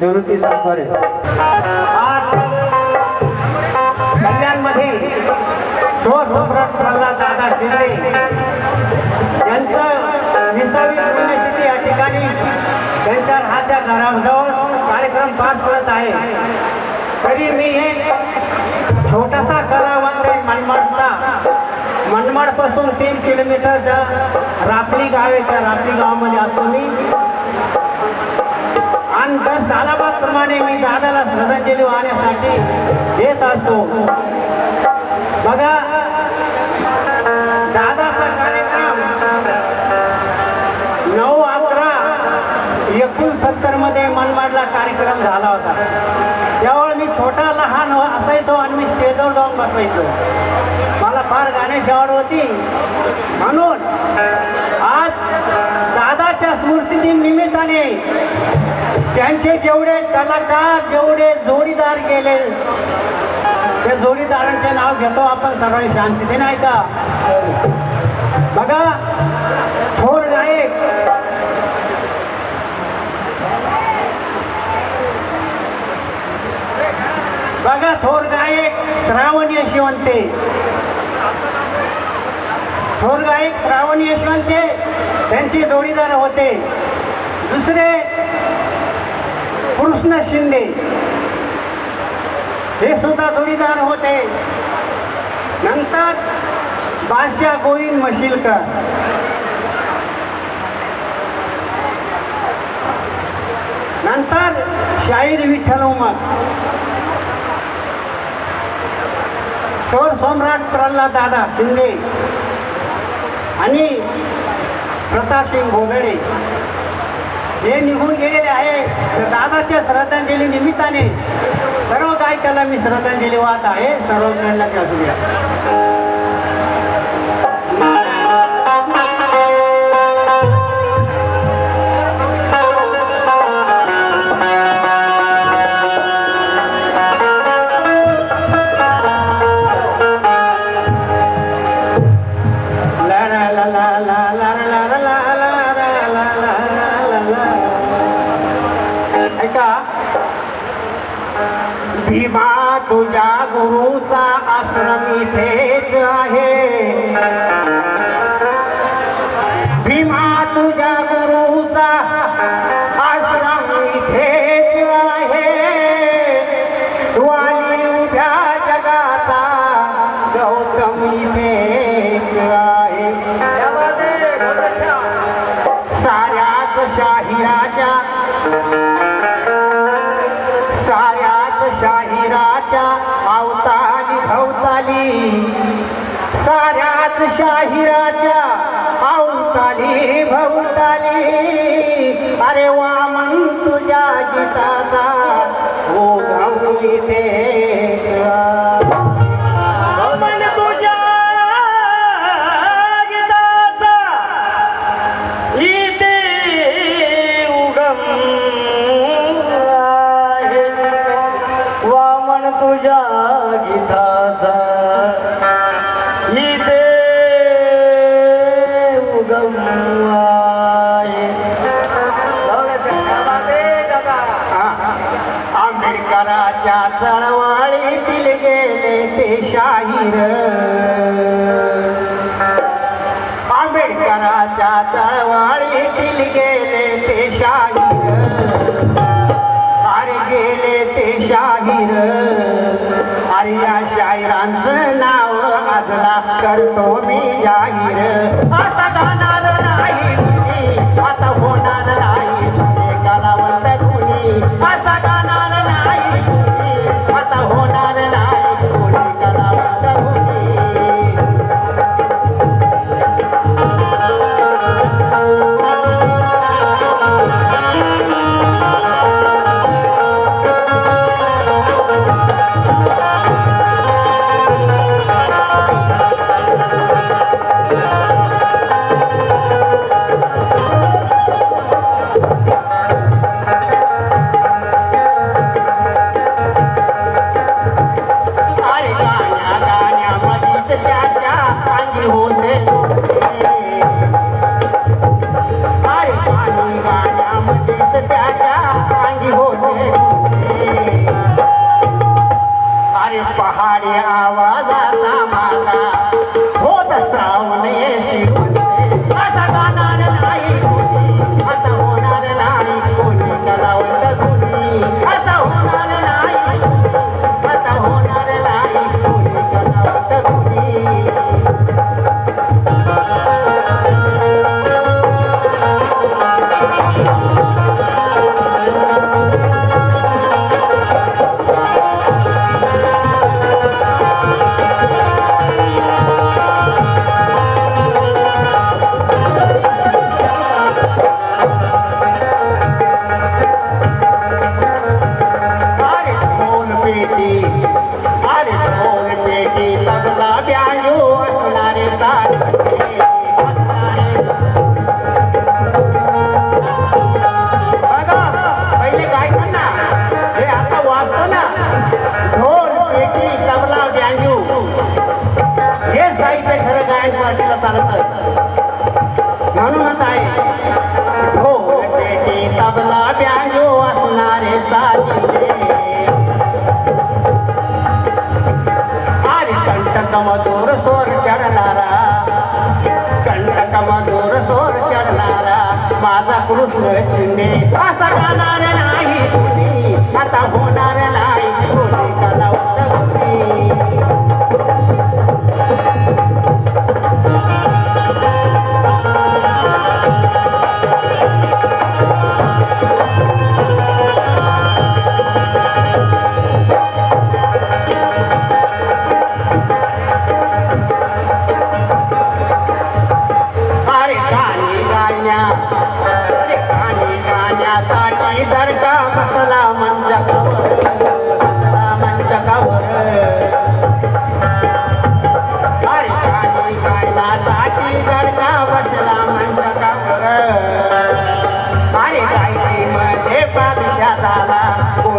निवृत्ती संसारे आज कल्याणमध्ये स्वसम्राट प्रल्हाद दादा शिंदे यांचं विसावी पुण्यतिथी या ठिकाणी त्यांच्या राहत्या घराजवळ कार्यक्रम पार पडत आहे. तरी मी हे छोटासा कलावंत आहे मनमाडचा मनमाडपासून तीन किलोमीटरच्या रापली गाव आहे. त्या रापली गावामध्ये असतो मी. आणि दर सालाबादप्रमाणे मी दादाला श्रद्धांजली वाहण्यासाठी येत असतो. बघा दादाचा कार्यक्रम नऊ अकरा एकोणसत्तरमध्ये मनमाडला कार्यक्रम झाला होता. त्यावेळी मी छोटा लहान असायचो आणि मी स्टेजवर जाऊन बसायचो. मला फार गाण्याची आवड होती. म्हणून आज दादाच्या स्मृतिदिन निमित्ताने त्यांचे जेवढे कलाकार जेवढे जोडीदार गेले त्या जोडीदारांचे नाव घेतो आपण सगळे शांततेने ऐका बघा थोर गायक बघा थोर गायक श्रावण यशवंते थोर गायक श्रावण यशवंते त्यांचे जोडीदार होते. दुसरे कृष्ण शिंदे. हे सुद्धा जोडीदार होते. नंतर बादशाह गोविंद मशिलकर नंतर शाहीर विठ्ठल उमर. शोर सम्राट प्रल्हाद दादा शिंदे. आणि प्रतापसिंग भोगडे. हे निघून गेलेले आहे. तर दादाच्या श्रद्धांजली निमित्ताने सर्व गायकाला मी श्रद्धांजली वाहत आहे. सर्व लक्षात असू la la la la ला. तुझ्या गुरुचा आश्रम इथेच आहे. बादशाहिराच्या अवताली भवताली. अरे वा आंबेडकराच्या चळवळीतील गेले ते शाहीर. अरे गेले ते शाहीर. अरे या शाहिरांचं नाव आजला करतो मी जाहीर. आता वाटेला चालत म्हणूनच आहे. हो, हो. तबला ब्याजो असणारे साजिले कंटक मधुर सोर चढणारा. कंटक मधुर सोर चढणारा. माझा कृष्ण शिंदे. असा जाणार नाही आता होणार नाही.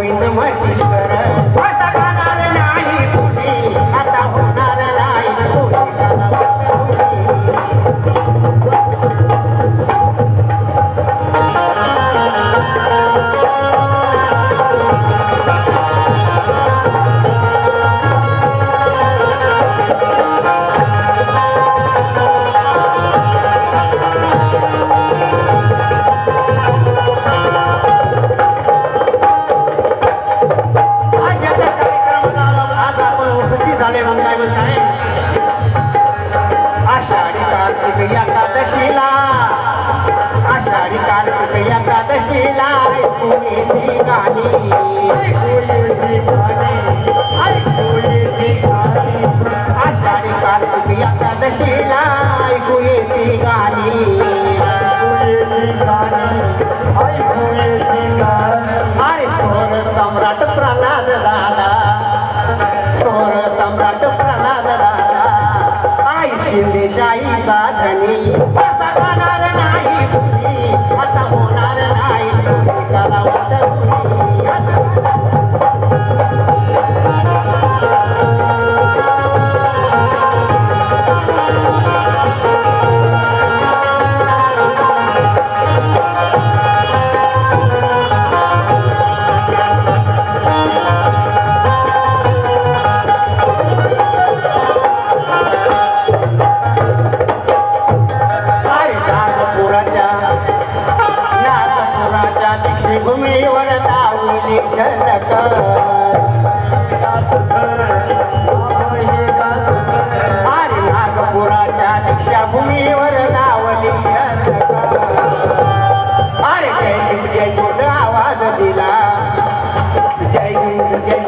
Ain't been right for you.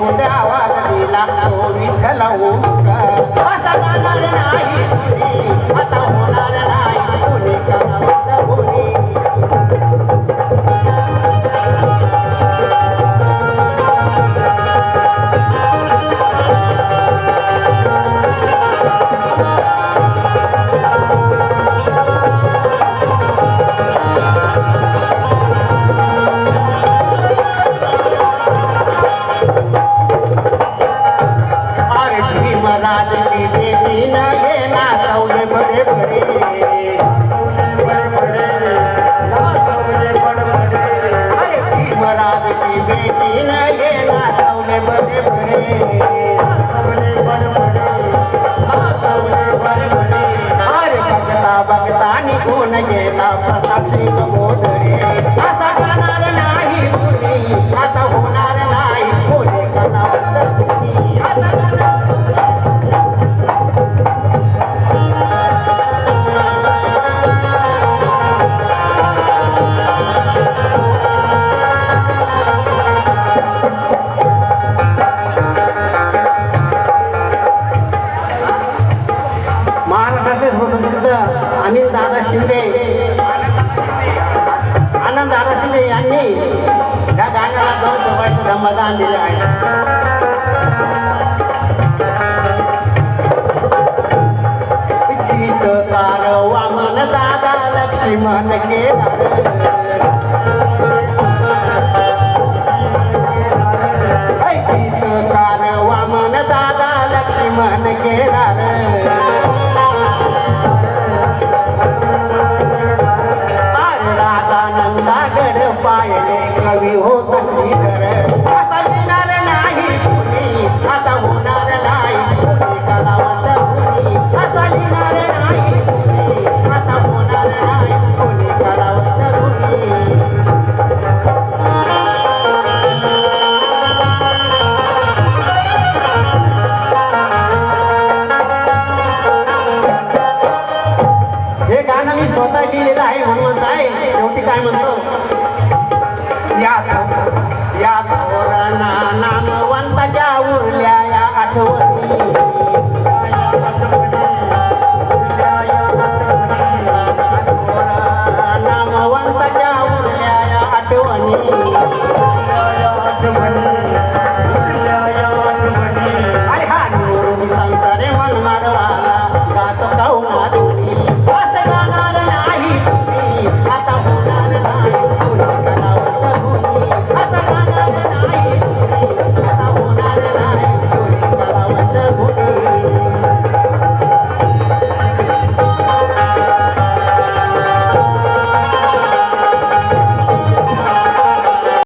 Govind आवाज दिला तो असा जाणार नाही तार वामन दादा लक्ष्मण केदार. गीतकार वामन दादा लक्ष्मण केदार. Yeah.